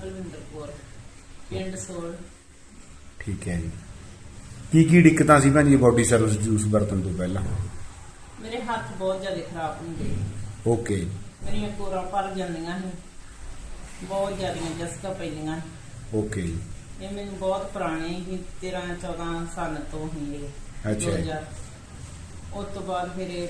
ਕੁਲਵਿੰਦਰ ਕੌਰ ਪਿੰਡ ਸੋਲ। ਠੀਕ ਹੈ ਜੀ। ਕੀ ਕੀ ਦਿੱਕਤਾਂ ਸੀ ਭੈਣ ਜੀ ਬਾਡੀ ਸਰਵਿਸ ਜੂਸ ਵਰਤਣ ਤੋਂ ਪਹਿਲਾਂ? ਮੇਰੇ ਹੱਥ ਬਹੁਤ ਜ਼ਿਆਦਾ ਖਰਾਬ ਹੁੰਦੇ ਓਕੇ ਮੇਰੀਆਂ ਕੋਰਾਂ ਭਰ ਜਾਂਦੀਆਂ ਸੀ। ਬਹੁਤ ਜ਼ਿਆਦੀਆਂ ਜਸਕਾ ਪੈਂਦੀਆਂ। ਓਕੇ ਇਹ ਮੈਨੂੰ ਬਹੁਤ ਪੁਰਾਣੇ ਹੀ 13 14 ਸਾਲ ਤੋਂ ਹੀ ਇਹ ਅੱਛਾ। ਜੀ। 2000 ਉਸ ਤੋਂ ਬਾਅਦ ਫਿਰ ਇਹ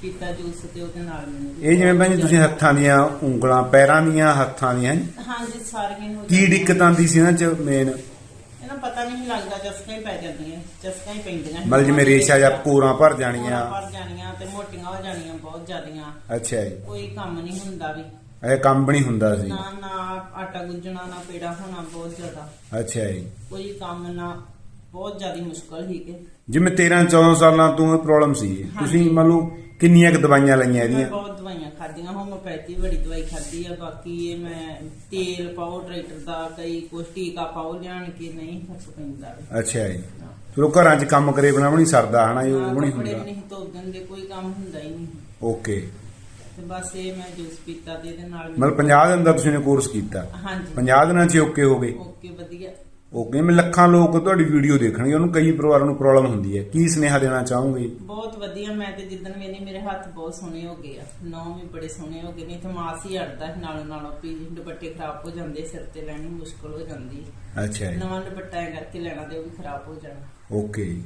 ਪੀਤਾ ਜੂਸ ਤੇ ਉਹਦੇ ਨਾਲ ਮੈਨੂੰ ਇਹ ਜਿਵੇਂ ਭੈਣ ਜੀ ਤੁਸੀਂ ਹੱਥਾਂ ਦੀਆਂ ਉਂਗਲਾਂ ਪੈਰਾਂ ਦੀਆਂ ਹੱਥਾਂ ਦੀਆਂ ਹਾਂਜੀ ਸਾਰੀਆਂ ਹੋ ਕੀ ਦਿੱਕਤ ਆਉਂਦੀ ਸੀ ਇਹਨਾਂ ਚ ਮੇਨ ਇਹਨਾਂ ਪਤਾ ਨਹੀਂ ਲੱਗਦਾ ਚਸਕਾ ਹੀ ਪੈ ਜਾਂਦੀਆਂ ਚਸਕਾ ਹੀ ਪੈਂਦੀਆਂ। ਮਤਲਬ ਜਿਵੇਂ ਰੇਸ਼ਾ ਜਾਂ ਕੋਰਾਂ ਭਰ ਜਾਣੀਆਂ। ਭਰ ਜਾਣੀਆਂ ਤੇ ਮੋਟੀਆਂ ਹੋ ਜਾਣੀਆਂ ਬਹੁਤ ਜ਼ਿਆਦੀਆਂ। ਅੱਛਾ ਜੀ। ਕੋਈ ਕੰਮ ਨਹੀਂ ਹੁੰਦਾ ਵੀ। ਇਹ ਕੰਮ ਵੀ ਨਹੀਂ ਹੁੰਦਾ ਸੀ। ਨਾ ਨਾ ਆਟਾ ਗੁੰਜਣਾ ਨਾ ਪੇੜਾ ਹੋਣਾ ਬਹੁਤ ਜ਼ਿਆਦਾ। ਅੱਛਾ ਜੀ। ਕੋਈ ਕੰਮ ਨਾ ਬਹੁਤ ਜ਼ਿਆਦਾ ਮੁਸ਼ਕਲ ਹੀ ਕਿ ਜਿਵੇਂ 13 14 ਸਾਲਾਂ ਤੋਂ ਇਹ ਪ੍ਰੋਬਲਮ ਸੀ ਤੁਸੀਂ ਮੰਨ ਲਓ ਕਿੰਨੀਆਂ ਕੁ ਦਵਾਈਆਂ ਲਈਆਂ ਮੈਂ ਇਹਦੀਆਂ? ਬਹੁਤ ਦਵਾਈਆਂ ਖਾਧੀਆਂ ਹੋਮੋਪੈਥੀ ਬੜੀ ਦਵਾਈ ਖਾਧੀ ਆ ਬਾਕੀ ਇਹ ਮੈਂ ਤੇਲ ਪਾਓ ਟਰੈਕਟਰ ਦਾ ਕਈ ਕੁਛ ਟੀਕਾ ਪਾਓ ਲਿਆਣ ਕੇ ਨਹੀਂ ਫ਼ਰਕ ਪੈਂਦਾ। ਵੀ। ਅੱਛਾ ਜੀ। ਚਲੋ ਘਰਾਂ 'ਚ ਕੰਮ ਕਰੇ ਬਣਾ ਵੀ ਨਹੀਂ ਸਰਦਾ ਹਨਾ? ਜੀ ਹਾਂ, ਉਹ ਨਹੀਂ ਕੱਪੜੇ ਹੁੰਦਾ। ਨਹੀਂ ਧੋਦਣ ਦੇ ਕੋਈ ਕੰਮ ਹੁੰਦਾ ਹੀ ਨਹੀਂ। ਓਕੇ। ਤੇ ਬਸ ਇਹ ਮੈਂ ਜੂਸ ਪੀਤਾ ਤੇ ਇਹਦੇ ਨਾਲ ਮਤਲਬ 50 ਦਿਨ ਦਾ ਤੁਸੀਂ ਨੇ ਕੋਰਸ ਕੀਤਾ। ਹਾਂਜੀ। 50 ਦਿਨਾਂ 'ਚ ਹੀ ਓਕੇ ਹੋ ਗਏ। ਓਕੇ ਵਧੀਆ। ਓਕੇ ਮੈਂ ਲੱਖਾਂ ਲੋਕ ਤੁਹਾਡੀ ਵੀਡੀਓ ਦੇਖਣਗੇ ਉਹਨੂੰ ਕਈ ਪਰਿਵਾਰਾਂ ਨੂੰ ਪ੍ਰੋਬਲਮ ਹੁੰਦੀ ਹੈ। ਕੀ ਸੁਨੇਹਾ ਦੇਣਾ ਚਾਹੋਗੇ? ਬਹੁਤ ਵਧੀਆ ਮੈਂ ਤੇ ਜਿੱਦਣ ਵੇਲੇ ਮੇਰੇ ਹੱਥ ਬਹੁਤ ਸੋਹਣੇ ਹੋ ਗਏ ਆ। ਨੌ ਵੀ ਬੜੇ ਸੋਹਣੇ ਹੋ ਗਏ ਨਹੀਂ ਤੇ ਮਾਸ ਹੀ ਅੜਦਾ ਸੀ ਨਾਲੋਂ ਨਾਲੋਂ ਵੀ ਦੁਪੱਟੇ ਖਰਾਬ ਹੋ ਜਾਂਦੇ ਸਿਰ ਤੇ ਲੈਣੀ ਮੁਸ਼ਕਲ ਹੋ ਜਾਂਦੀ। ਅੱਛਾ ਜੀ। ਨਵਾਂ ਦੁਪੱਟਾ ਐ ਕਰਕੇ ਲੈਣਾ ਤੇ ਉਹ ਵੀ ਖਰਾਬ ਹੋ ਜਾਣਾ। ਓਕੇ।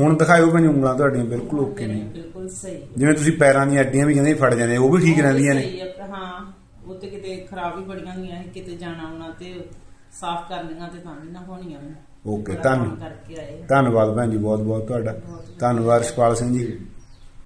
ਹੁਣ ਦਿਖਾਇਓ ਭਾਈ ਉਂਗਲਾਂ ਤੁਹਾਡੀਆਂ ਬਿਲਕੁਲ ਓਕੇ ਨੇ। ਬਿਲਕੁਲ ਸਹੀ। ਜਿਵੇਂ ਤੁਸੀਂ ਪੈਰਾਂ ਦੀਆਂ ਅੱਡੀਆਂ ਵੀ ਕਹਿੰਦੇ ਫੜ ਜਾਂਦੇ ਉਹ ਵੀ ਠੀਕ ਰਹਿੰਦੀਆਂ ਨੇ। ਹਾਂ ਉਹ ਤੇ ਕਿਤੇ ਖਰਾਬ ਹੀ ਬੜੀਆਂ ਹੁੰਦੀਆਂ ਸੀ ਕਿਤੇ ਜਾਣਾ ਆਉਣਾ ਤੇ ਸਾਫ਼ ਕਰਨੀਆਂ ਤੇ ਤਾਂ ਵੀ ਨਾ ਹੋਣੀਆਂ ਓਕੇ, ਬੜਾ ਧੰਨ- ਕੰਮ ਕਰਕੇ ਆਏ ਧੰਨਵਾਦ ਭੈਣ ਜੀ ਬਹੁਤ ਬਹੁਤ ਤੁਹਾਡਾ। ਧੰਨਵਾਦ ਰਸ਼ਪਾਲ ਸਿੰਘ ਜੀ।